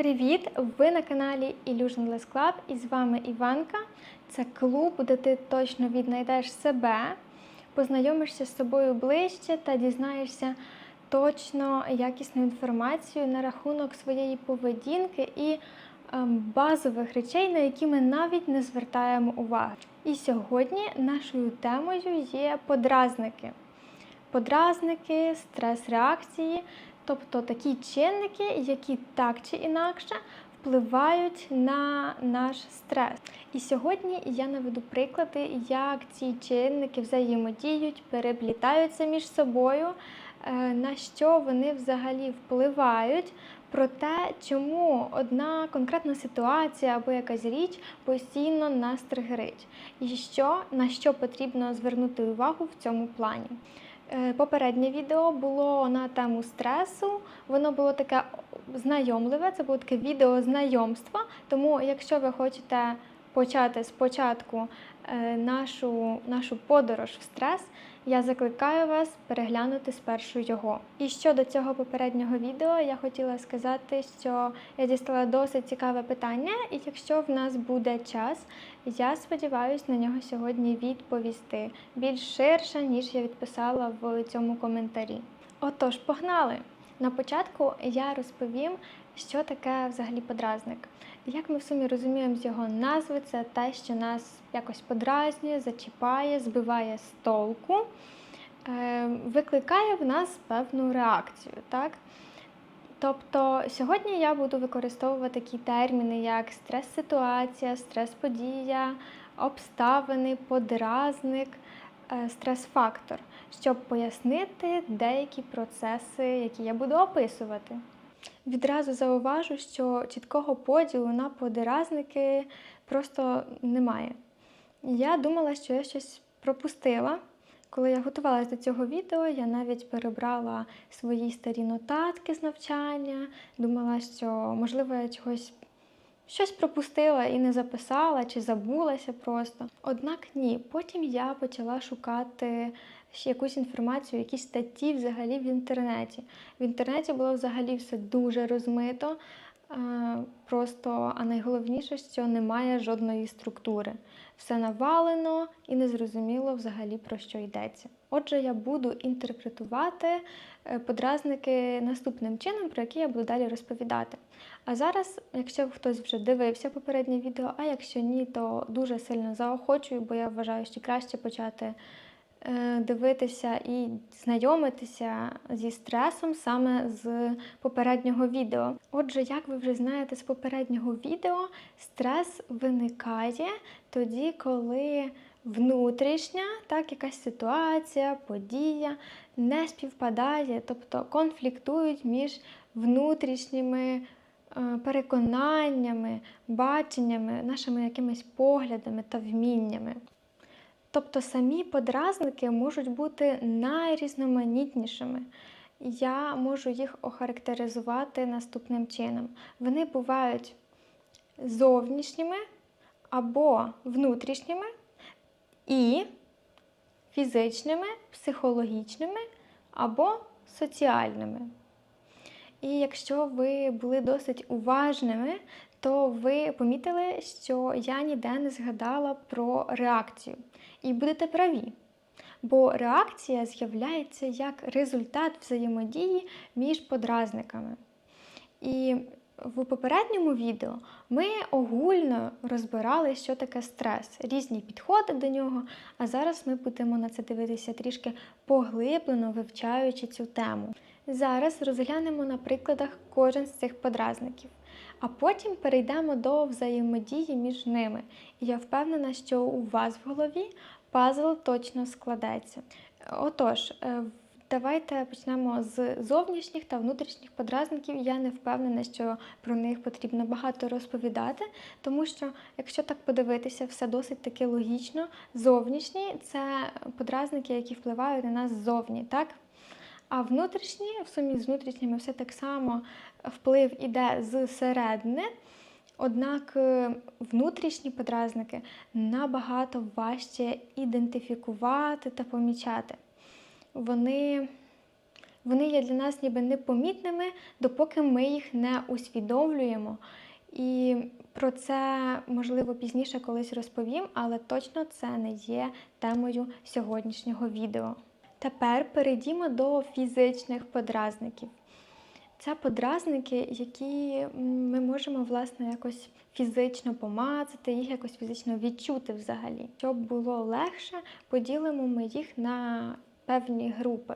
Привіт! Ви на каналі Illusion Less Club і з вами Іванка. Це клуб, де ти точно віднайдеш себе, познайомишся з собою ближче та дізнаєшся точно якісну інформацію на рахунок своєї поведінки і ем, базових речей, на які ми навіть не звертаємо уваги. І сьогодні нашою темою є подразники. Подразники, стрес-реакції, тобто такі чинники, які так чи інакше впливають на наш стрес. І сьогодні я наведу приклади, як ці чинники взаємодіють, переплітаються між собою, е, на що вони взагалі впливають, про те, чому одна конкретна ситуація або якась річ постійно нас тригерить, і що, на що потрібно звернути увагу в цьому плані. Е, Попереднє відео було на тему стресу. Воно було таке знайомливе, це було таке відео знайомства. Тому, якщо ви хочете почати спочатку нашу, нашу подорож в стрес, я закликаю вас переглянути спершу його. І щодо цього попереднього відео, я хотіла сказати, що я дістала досить цікаве питання, і якщо в нас буде час, я сподіваюся на нього сьогодні відповісти більш ширше, ніж я відписала в цьому коментарі. Отож, погнали! На початку я розповім, що таке взагалі подразник. Як ми в сумі розуміємо з його назви, це те, що нас якось подразнює, зачіпає, збиває з толку, е, викликає в нас певну реакцію. Так? Тобто сьогодні я буду використовувати такі терміни, як стрес-ситуація, стрес-подія, обставини, подразник, е, стрес-фактор, щоб пояснити деякі процеси, які я буду описувати. Відразу зауважу, що чіткого поділу на подразники просто немає. Я думала, що я щось пропустила. Коли я готувалася до цього відео, я навіть перебрала свої старі нотатки з навчання, думала, що, можливо, я чогось щось пропустила і не записала, чи забулася просто. Однак ні. Потім я почала шукати якусь інформацію, якісь статті взагалі в інтернеті. В інтернеті було взагалі все дуже розмито. е, Просто, а найголовніше, що немає жодної структури. Все навалено і незрозуміло взагалі про що йдеться. Отже, я буду інтерпретувати е, подразники наступним чином, про які я буду далі розповідати. А зараз, якщо хтось вже дивився попереднє відео, а якщо ні, то дуже сильно заохочую, бо я вважаю, що краще почати дивитися і знайомитися зі стресом саме з попереднього відео. Отже, як ви вже знаєте з попереднього відео, стрес виникає тоді, коли внутрішня, так, якась ситуація, подія не співпадає, тобто конфліктують між внутрішніми е, переконаннями, баченнями, нашими якимись поглядами та вміннями. Тобто самі подразники можуть бути найрізноманітнішими. Я можу їх охарактеризувати наступним чином. Вони бувають зовнішніми або внутрішніми і фізичними, психологічними або соціальними. І якщо ви були досить уважними, то ви помітили, що я ніде не згадала про реакцію. І будете праві. Бо реакція з'являється як результат взаємодії між подразниками. І в попередньому відео ми огульно розбирали, що таке стрес, різні підходи до нього. А зараз ми будемо на це дивитися трішки поглиблено вивчаючи цю тему. Зараз розглянемо на прикладах кожен з цих подразників, а потім перейдемо до взаємодії між ними. І я впевнена, що у вас в голові пазл точно складеться. Отож, е, давайте почнемо з зовнішніх та внутрішніх подразників. Я не впевнена, що про них потрібно багато розповідати, тому що, якщо так подивитися, все досить таки логічно. Зовнішні це подразники, які впливають на нас ззовні, так? А внутрішні, в сумі з внутрішніми, все так само вплив іде зсередини. Однак е, внутрішні подразники набагато важче ідентифікувати та помічати. Вони Вони є для нас ніби непомітними, допоки ми їх не усвідомлюємо. І про це можливо пізніше колись розповім, але точно це не є темою сьогоднішнього відео. Тепер перейдімо до фізичних подразників. Це подразники, які ми можемо власне якось фізично помацати, їх якось фізично відчути взагалі. Щоб було легше, поділимо ми їх на певні групи.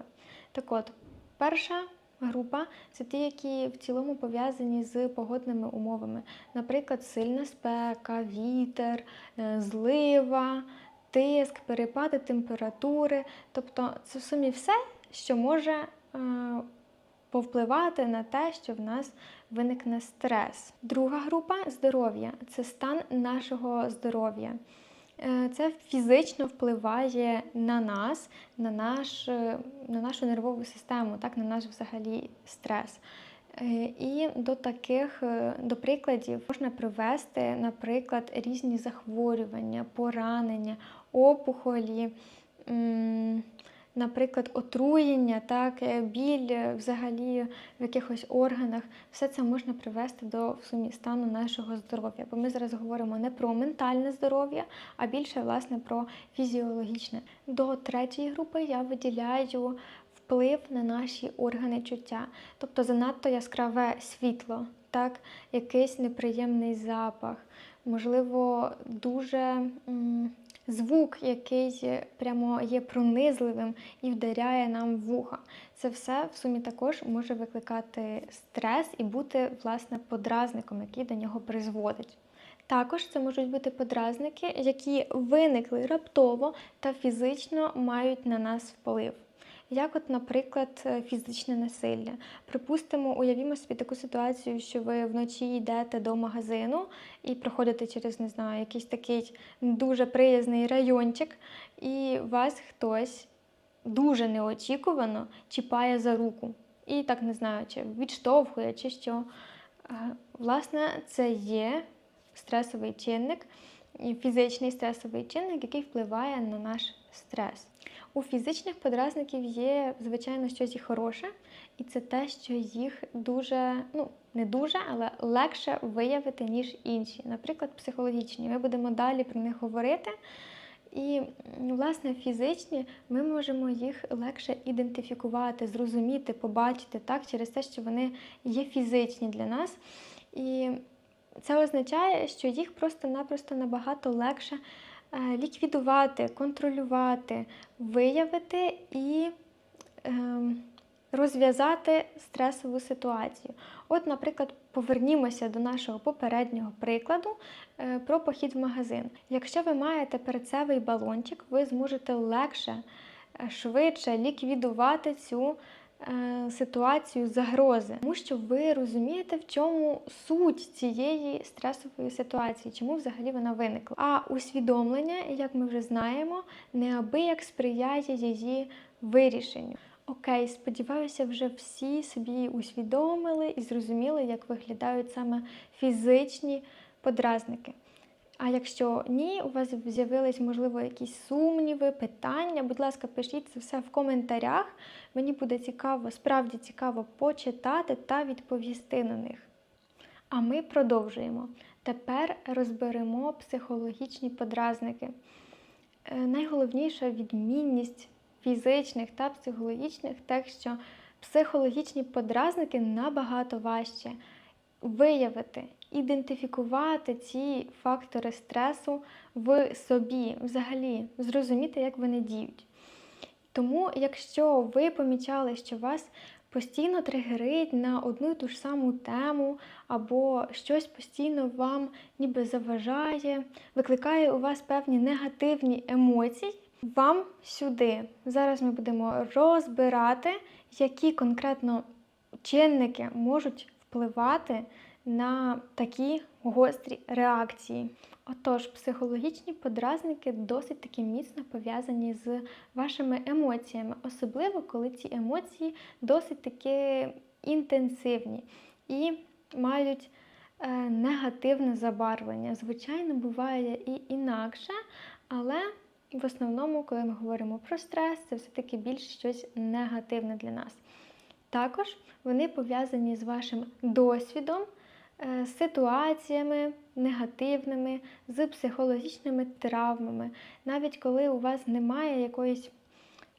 Так от, перша група це ті, які в цілому пов'язані з погодними умовами. Наприклад, сильна спека, вітер, е, злива, тиск, перепади температури. Тобто це в сумі все, що може е, повпливати на те, що в нас виникне стрес. Друга група здоров'я це стан нашого здоров'я. Е, Це фізично впливає на нас, на, наш, е, на нашу нервову систему, так, на наш взагалі стрес. Е, І до таких до прикладів можна привести, наприклад, різні захворювання, поранення, опухолі, наприклад, отруєння, так, е, біль е, взагалі в якихось органах. Все це можна привести до в сумі стану нашого здоров'я. Бо ми зараз говоримо не про ментальне здоров'я, а більше власне про фізіологічне. До третьої групи я виділяю вплив на наші органи чуття, тобто занадто яскраве світло, так, якийсь неприємний запах, можливо, дуже м, звук, який прямо є пронизливим і вдаряє нам в вуха. Це все в сумі також може викликати стрес і бути власне подразником, який до нього призводить. Також це можуть бути подразники, які виникли раптово та фізично мають на нас вплив. Як, от, наприклад, е, фізичне насилля. Припустимо, уявімо собі таку ситуацію, що ви вночі йдете до магазину і проходите через, не знаю, якийсь такий дуже приязний райончик, і вас хтось дуже неочікувано чіпає за руку. І так не знаю, чи відштовхує, чи що. Е, Власне, це є стресовий чинник, фізичний стресовий чинник, який впливає на наш стрес. У фізичних подразників є, звичайно, щось і хороше, і це те, що їх дуже, ну не дуже, але легше виявити, ніж інші. Наприклад, психологічні. Ми будемо далі про них говорити. І, власне, фізичні ми можемо їх легше ідентифікувати, зрозуміти, побачити так, через те, що вони є фізичні для нас. І це означає, що їх просто-напросто набагато легше ліквідувати, контролювати, виявити і ем, розв'язати стресову ситуацію. От, наприклад, повернімося до нашого попереднього прикладу е, про похід в магазин. Якщо ви маєте перцевий балончик, ви зможете легше, е, швидше ліквідувати цю е, ситуацію загрози, тому що ви розумієте, в чому суть цієї стресової ситуації, чому взагалі вона виникла. А усвідомлення, як ми вже знаємо, неабияк сприяє її вирішенню. Окей, сподіваюся, вже всі собі усвідомили і зрозуміли, як виглядають саме фізичні подразники. А якщо ні, у вас з'явились, можливо, якісь сумніви, питання, будь ласка, пишіть це все в коментарях. Мені буде цікаво, справді цікаво почитати та відповісти на них. А ми продовжуємо. Тепер розберемо психологічні подразники. Е, Найголовніша відмінність фізичних та психологічних те, що психологічні подразники набагато важче виявити, ідентифікувати ці фактори стресу в собі, взагалі, зрозуміти, як вони діють. Тому, якщо ви помічали, що вас постійно тригерить на одну і ту ж саму тему, або щось постійно вам ніби заважає, викликає у вас певні негативні емоції, вам сюди. Зараз ми будемо розбирати, які конкретно чинники можуть впливати на такі гострі реакції. Отож, психологічні подразники досить таки міцно пов'язані з вашими емоціями, особливо коли ці емоції досить таки інтенсивні і мають е, негативне забарвлення. Звичайно, буває і інакше, але в основному, коли ми говоримо про стрес, це все-таки більш щось негативне для нас. Також вони пов'язані з вашим досвідом, ситуаціями негативними, з психологічними травмами. Навіть коли у вас немає якоїсь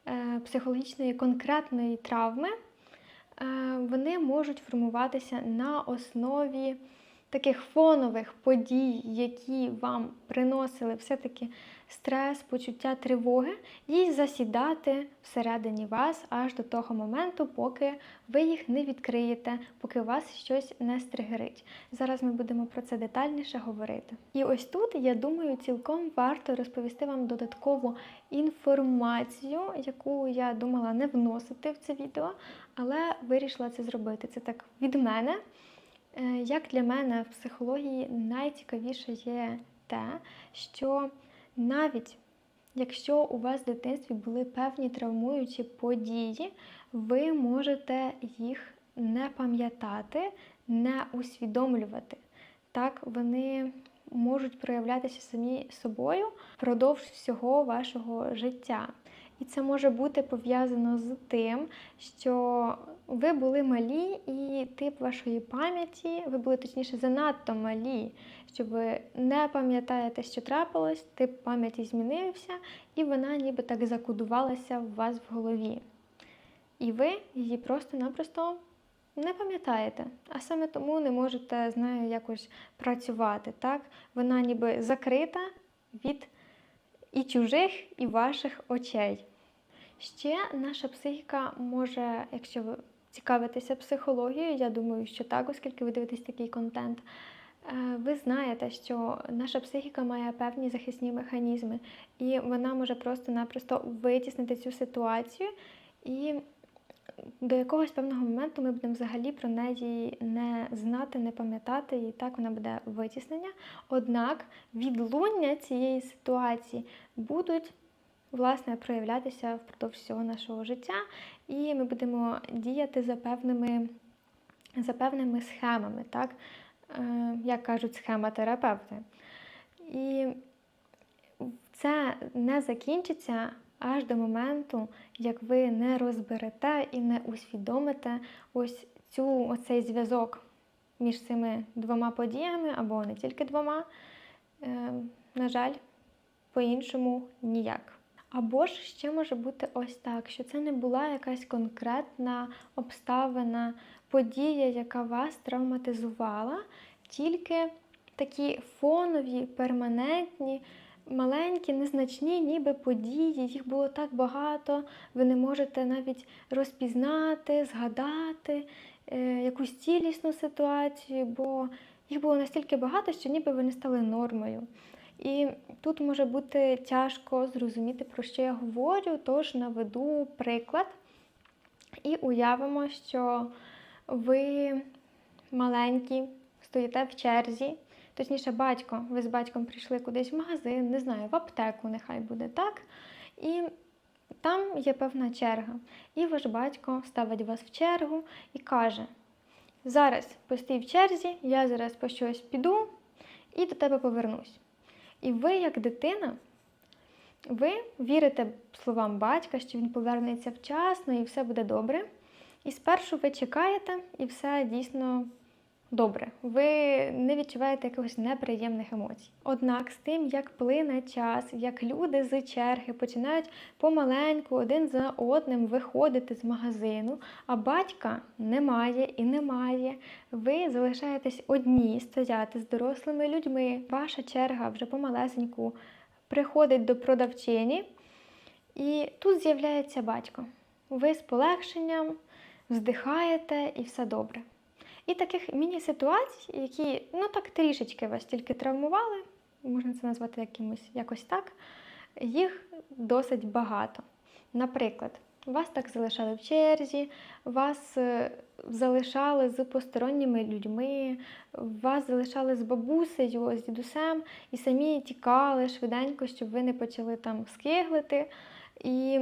е, психологічної конкретної травми, е, вони можуть формуватися на основі таких фонових подій, які вам приносили все-таки стрес, почуття тривоги, і засідати всередині вас аж до того моменту, поки ви їх не відкриєте, поки вас щось не стригерить. Зараз ми будемо про це детальніше говорити. І ось тут, я думаю, цілком варто розповісти вам додаткову інформацію, яку я думала не вносити в це відео, але вирішила це зробити. Це так від мене. Е, Як для мене в психології найцікавіше є те, що навіть якщо у вас в дитинстві були певні травмуючі події, ви можете їх не пам'ятати, не усвідомлювати. Так, вони можуть проявлятися самі собою впродовж всього вашого життя. І це може бути пов'язано з тим, що ви були малі, і тип вашої пам'яті, ви були точніше занадто малі, що ви не пам'ятаєте, що трапилось, тип пам'яті змінився, і вона ніби так закодувалася у вас в голові. І ви її просто-напросто не пам'ятаєте, а саме тому не можете з нею якось працювати. Так? Вона ніби закрита від і чужих, і ваших очей. Ще наша психіка може, якщо ви цікавитеся психологією, я думаю, що так, оскільки ви дивитесь такий контент, е, ви знаєте, що наша психіка має певні захисні механізми, і вона може просто-напросто витіснити цю ситуацію, і до якогось певного моменту ми будемо взагалі про неї не знати, не пам'ятати, і так вона буде витіснення. Однак відлуння цієї ситуації будуть власне проявлятися впродовж всього нашого життя, і ми будемо діяти за певними, за певними схемами, так? Е, як кажуть схемотерапевти. І це не закінчиться аж до моменту, як ви не розберете і не усвідомите ось цю, оцей зв'язок між цими двома подіями, або не тільки двома. Е, на жаль, по-іншому ніяк. Або ж ще може бути ось так, що це не була якась конкретна обставина, подія, яка вас травматизувала, тільки такі фонові, перманентні, маленькі, незначні, ніби події, їх було так багато, ви не можете навіть розпізнати, згадати е, якусь цілісну ситуацію, бо їх було настільки багато, що ніби вони стали нормою. І тут може бути тяжко зрозуміти, про що я говорю, тож наведу приклад і уявимо, що ви маленькі, стоїте в черзі, точніше, батько, ви з батьком прийшли кудись в магазин, не знаю, в аптеку, нехай буде так. І там є певна черга. І ваш батько ставить вас в чергу і каже: зараз постій в черзі, я зараз по щось піду і до тебе повернусь. І ви, як дитина, ви вірите словам батька, що він повернеться вчасно і все буде добре. І спершу ви чекаєте, і все дійсно добре. Ви не відчуваєте якихось неприємних емоцій. Однак з тим, як плине час, як люди з черги починають помаленьку один за одним виходити з магазину, а батька немає і немає, ви залишаєтесь одні стояти з дорослими людьми. Ваша черга вже помалесеньку приходить до продавчині, і тут з'являється батько. Ви з полегшенням вздихаєте і все добре. І таких міні-ситуацій, які ну так трішечки вас тільки травмували, можна це назвати якимось якось так, їх досить багато. Наприклад, вас так залишали в черзі, вас е, залишали з посторонніми людьми, вас залишали з бабусею, з дідусем, і самі тікали швиденько, щоб ви не почали там скиглити. І...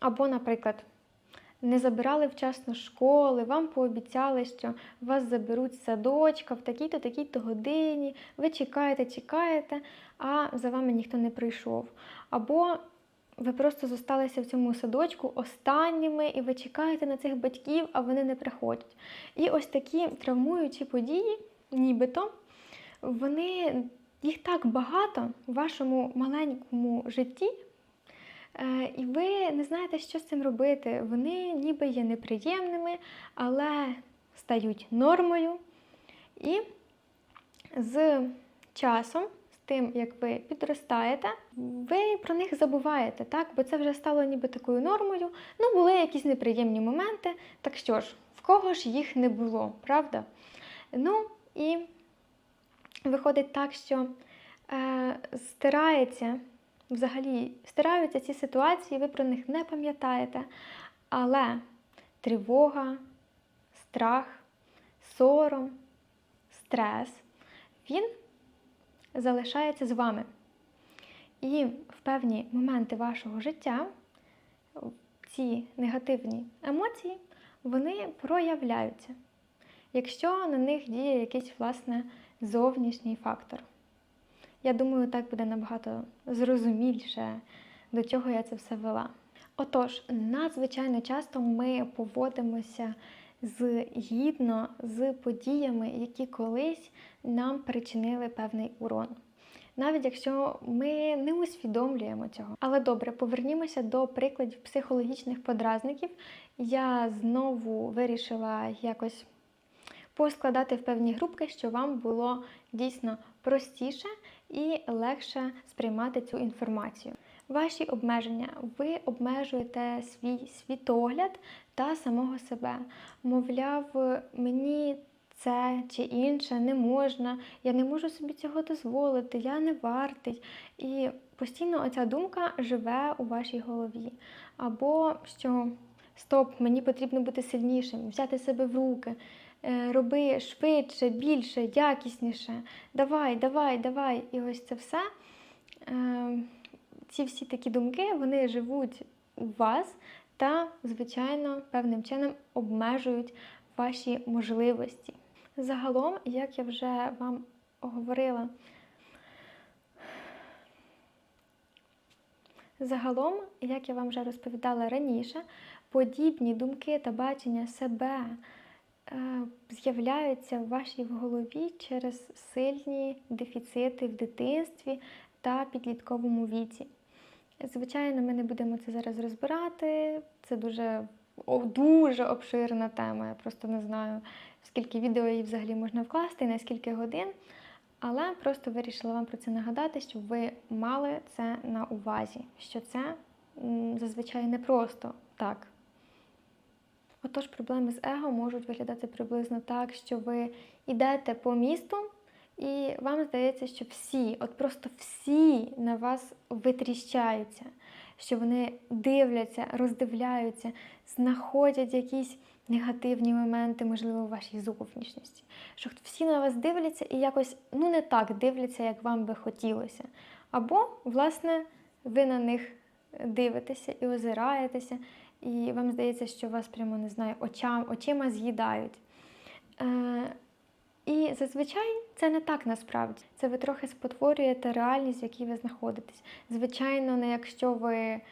Або, наприклад, не забирали вчасно школи, вам пообіцяли, що вас заберуть садочка в такій-то, такій-то годині, ви чекаєте, чекаєте, а за вами ніхто не прийшов. Або ви просто зосталися в цьому садочку останніми, і ви чекаєте на цих батьків, а вони не приходять. І ось такі травмуючі події, нібито, вони їх так багато в вашому маленькому житті, і ви не знаєте, що з цим робити. Вони ніби є неприємними, але стають нормою. І з часом, з тим, як ви підростаєте, ви про них забуваєте, так? бо це вже стало ніби такою нормою. Ну, були якісь неприємні моменти. Так що ж, в кого ж їх не було, правда? Ну і виходить так, що е, стирається, взагалі стираються ці ситуації, ви про них не пам'ятаєте. Але тривога, страх, сором, стрес, він залишається з вами. І в певні моменти вашого життя ці негативні емоції вони проявляються, якщо на них діє якийсь власне зовнішній фактор. Я думаю, так буде набагато зрозуміліше, до чого я це все вела. Отож, надзвичайно часто ми поводимося згідно з подіями, які колись нам причинили певний урон. Навіть якщо ми не усвідомлюємо цього. Але добре, повернімося до прикладів психологічних подразників. Я знову вирішила якось поскладати в певні групки, щоб вам було дійсно простіше і легше сприймати цю інформацію. Ваші обмеження. Ви обмежуєте свій світогляд та самого себе. Мовляв, мені це чи інше не можна, я не можу собі цього дозволити, я не вартий. І постійно оця думка живе у вашій голові. Або що стоп, мені потрібно бути сильнішим, взяти себе в руки. Е, Роби швидше, більше, якісніше. Давай, давай, давай. І ось це все. е, Ці всі такі думки вони живуть у вас та, звичайно, певним чином обмежують ваші можливості. Загалом, як я вже вам говорила, загалом, як я вам вже розповідала раніше, подібні думки та бачення себе з'являються в вашій голові через сильні дефіцити в дитинстві та підлітковому віці. Звичайно, ми не будемо це зараз розбирати. Це дуже, дуже обширна тема. Я просто не знаю, скільки відео її взагалі можна вкласти на скільки годин. Але просто вирішила вам про це нагадати, щоб ви мали це на увазі, що це зазвичай не просто так. Отож, проблеми з его можуть виглядати приблизно так, що ви йдете по місту, і вам здається, що всі, от просто всі на вас витріщаються, що вони дивляться, роздивляються, знаходять якісь негативні моменти, можливо, у вашій зовнішності. Що всі на вас дивляться і якось ну не так дивляться, як вам би хотілося. Або, власне, ви на них дивитеся і озираєтеся, і вам здається, що вас прямо не знаю, очам, очима з'їдають. Е, і зазвичай це не так насправді. Це ви трохи спотворюєте реальність, в якій ви знаходитесь. Звичайно, не якщо ви е,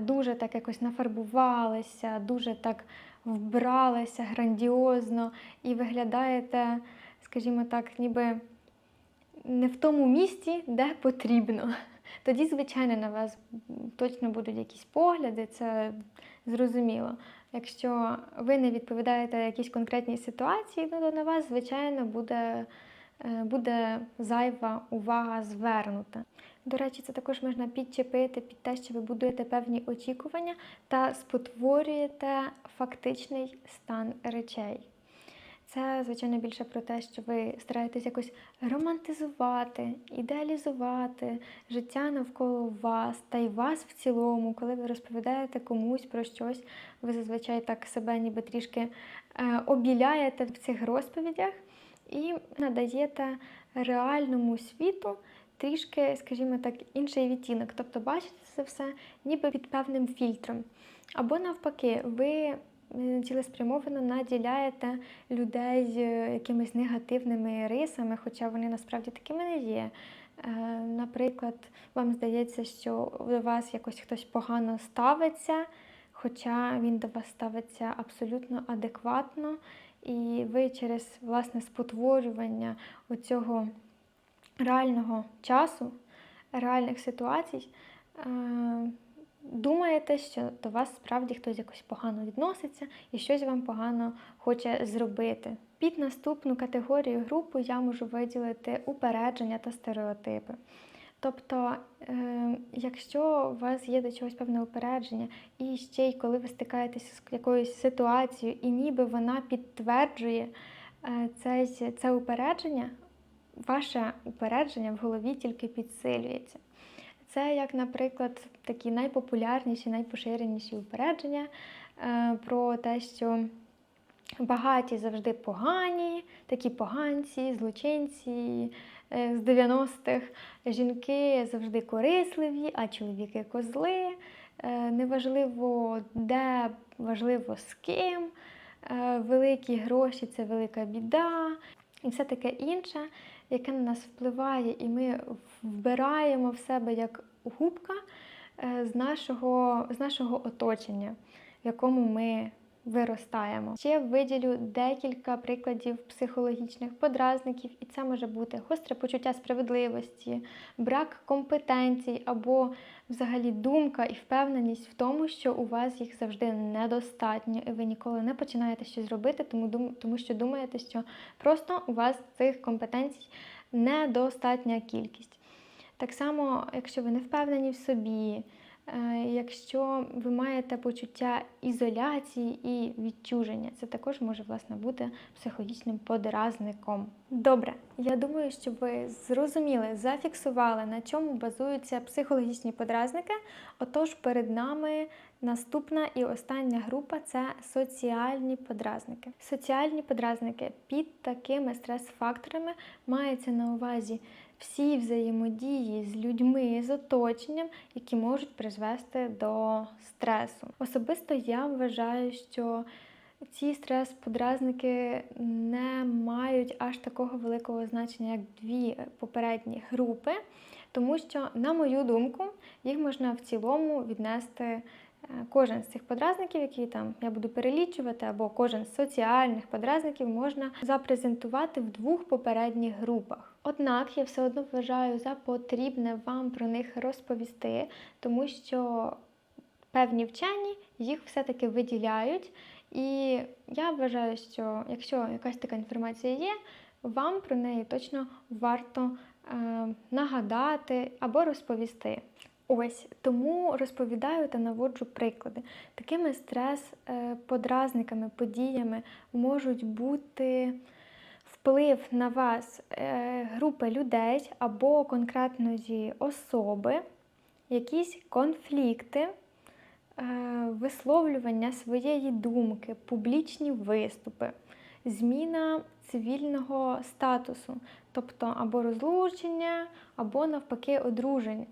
дуже так якось нафарбувалися, дуже так вбралися грандіозно і виглядаєте, скажімо так, ніби не в тому місці, де потрібно. Тоді, звичайно, на вас точно будуть якісь погляди, це зрозуміло. Якщо ви не відповідаєте якійсь конкретній ситуації, ну, то на вас, звичайно, буде, е, буде зайва увага звернута. До речі, це також можна підчепити під те, що ви будуєте певні очікування та спотворюєте фактичний стан речей. Це, звичайно, більше про те, що ви стараєтесь якось романтизувати, ідеалізувати життя навколо вас та й вас в цілому, коли ви розповідаєте комусь про щось, ви зазвичай так себе ніби трішки е, обіляєте в цих розповідях і надаєте реальному світу трішки, скажімо так, інший відтінок. Тобто бачите це все ніби під певним фільтром. Або навпаки, ви цілеспрямовано наділяєте людей е, якимись негативними рисами, хоча вони насправді такими не є. Е, Наприклад, вам здається, що до вас якось хтось погано ставиться, хоча він до вас ставиться абсолютно адекватно, і ви через власне спотворювання оцього реального часу, реальних ситуацій. Думаєте, що до вас справді хтось якось погано відноситься і щось вам погано хоче зробити. Під наступну категорію групу я можу виділити упередження та стереотипи. Тобто, е, якщо у вас є до чогось певне упередження, і ще й коли ви стикаєтеся з якоюсь ситуацією, і ніби вона підтверджує е, це, це упередження, ваше упередження в голові тільки підсилюється. Це, як, наприклад, такі найпопулярніші, найпоширеніші упередження е, про те, що багаті завжди погані, такі поганці, злочинці е, з 90-х, жінки завжди корисливі, а чоловіки козли. Е, неважливо де, важливо з ким. Великі гроші це велика біда, і все таке інше, яке на нас впливає, і ми вбираємо в себе як губка е, з нашого, з нашого оточення, в якому ми виростаємо. Ще виділю декілька прикладів психологічних подразників, і це може бути гостре почуття справедливості, брак компетенцій або взагалі думка і впевненість в тому, що у вас їх завжди недостатньо, і ви ніколи не починаєте щось робити, тому, тому що думаєте, що просто у вас цих компетенцій недостатня кількість. Так само, якщо ви не впевнені в собі, якщо ви маєте почуття ізоляції і відчуження, це також може власне бути психологічним подразником. Добре, я думаю, що ви зрозуміли, зафіксували, на чому базуються психологічні подразники. Отож, перед нами наступна і остання група це соціальні подразники. Соціальні подразники під такими стрес-факторами мається на увазі всі взаємодії з людьми, з оточенням, які можуть призвести до стресу. Особисто я вважаю, що ці стрес-подразники не мають аж такого великого значення, як дві попередні групи, тому що, на мою думку, їх можна в цілому віднести. Е, Кожен з цих подразників, які там я буду перелічувати, або кожен з соціальних подразників можна запрезентувати в двох попередніх групах. Однак я все одно вважаю за потрібне вам про них розповісти, тому що певні вчені їх все-таки виділяють. І я вважаю, що якщо якась така інформація є, вам про неї точно варто е, нагадати або розповісти. Ось тому розповідаю та наводжу приклади. Такими стрес-подразниками, подіями можуть бути вплив на вас е, групи людей або конкретної особи, якісь конфлікти, е, висловлювання своєї думки, публічні виступи, зміна цивільного статусу, тобто або розлучення, або навпаки одруження.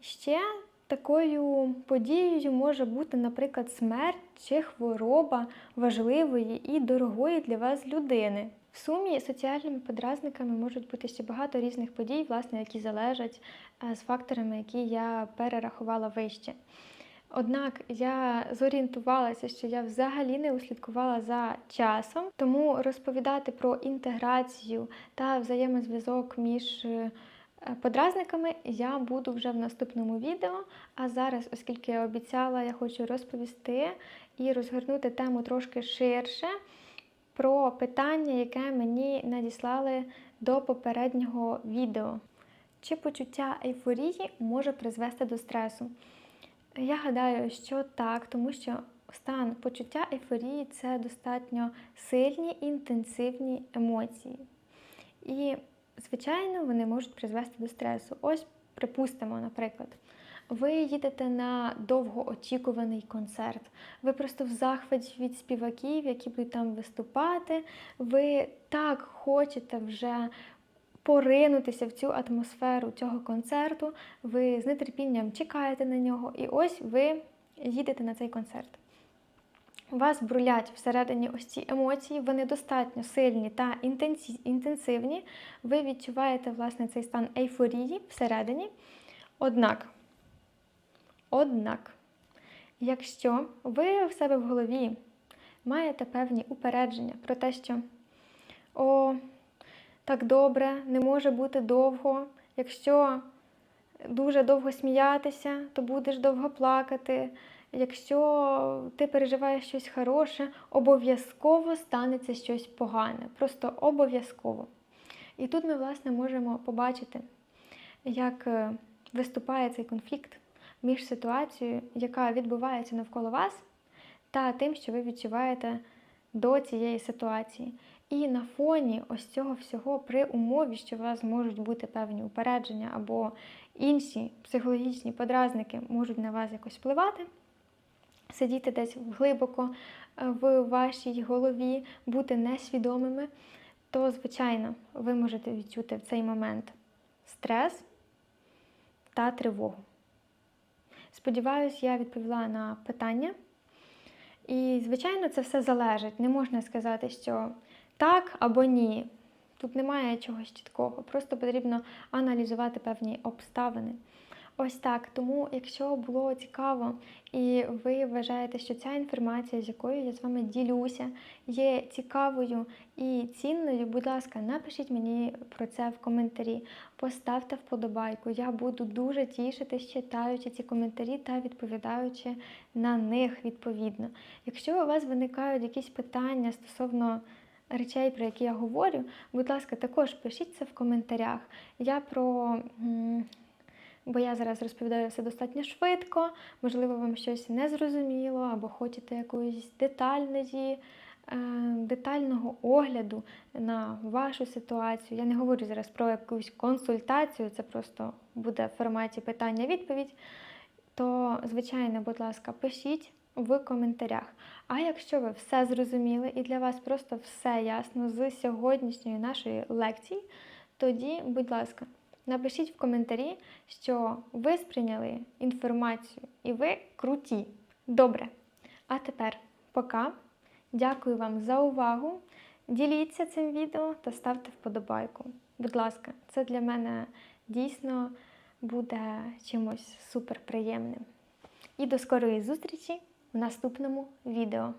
Ще такою подією може бути, наприклад, смерть чи хвороба важливої і дорогої для вас людини. В сумі соціальними подразниками можуть бути ще багато різних подій, власне, які залежать е, з факторами, які я перерахувала вище. Однак я зорієнтувалася, що я взагалі не услідкувала за часом, тому розповідати про інтеграцію та взаємозв'язок між е, подразниками я буду вже в наступному відео. А зараз, оскільки я обіцяла, я хочу розповісти і розгорнути тему трошки ширше про питання, яке мені надіслали до попереднього відео. Чи почуття ейфорії може призвести до стресу? Я гадаю, що так, тому що стан почуття ейфорії це достатньо сильні інтенсивні емоції. І, звичайно, вони можуть призвести до стресу. Ось, припустимо, наприклад, ви їдете на довгоочікуваний концерт. Ви просто в захваті від співаків, які будуть там виступати. Ви так хочете вже поринутися в цю атмосферу цього концерту. Ви з нетерпінням чекаєте на нього, і ось ви їдете на цей концерт. Вас брулять всередині ось ці емоції, вони достатньо сильні та інтенсивні. Ви відчуваєте власне цей стан ейфорії всередині. Однак, однак, якщо ви в себе в голові маєте певні упередження про те, що о, так добре, не може бути довго, якщо дуже довго сміятися, то будеш довго плакати. Якщо ти переживаєш щось хороше, обов'язково станеться щось погане. Просто обов'язково. І тут ми, власне, можемо побачити, як е, виступає цей конфлікт між ситуацією, яка відбувається навколо вас, та тим, що ви відчуваєте до цієї ситуації. І на фоні ось цього всього, при умові, що у вас можуть бути певні упередження або інші психологічні подразники можуть на вас якось впливати, сидіти десь глибоко е, в вашій голові, бути несвідомими, то, звичайно, ви можете відчути в цей момент стрес та тривогу. Сподіваюсь, я відповіла на питання. І, звичайно, це все залежить. Не можна сказати, що так або ні. Тут немає чогось чіткого, просто потрібно аналізувати певні обставини. Ось так. Тому, якщо було цікаво і ви вважаєте, що ця інформація, з якою я з вами ділюся, є цікавою і цінною, будь ласка, напишіть мені про це в коментарі, поставте вподобайку. Я буду дуже тішитись, читаючи ці коментарі та відповідаючи на них відповідно. Якщо у вас виникають якісь питання стосовно речей, про які я говорю, будь ласка, також пишіть це в коментарях. Я про. Бо я зараз розповідаю все достатньо швидко, можливо, вам щось не зрозуміло, або хочете якоїсь детальної, е, детального огляду на вашу ситуацію. Я не говорю зараз про якусь консультацію, це просто буде в форматі питання-відповідь. То, звичайно, будь ласка, пишіть в коментарях. А якщо ви все зрозуміли і для вас просто все ясно з сьогоднішньої нашої лекції, тоді, будь ласка, напишіть в коментарі, що ви сприйняли інформацію і ви круті. Добре. А тепер пока. Дякую вам за увагу. Діліться цим відео та ставте вподобайку. Будь ласка, це для мене дійсно буде чимось суперприємним. І до скорої зустрічі в наступному відео.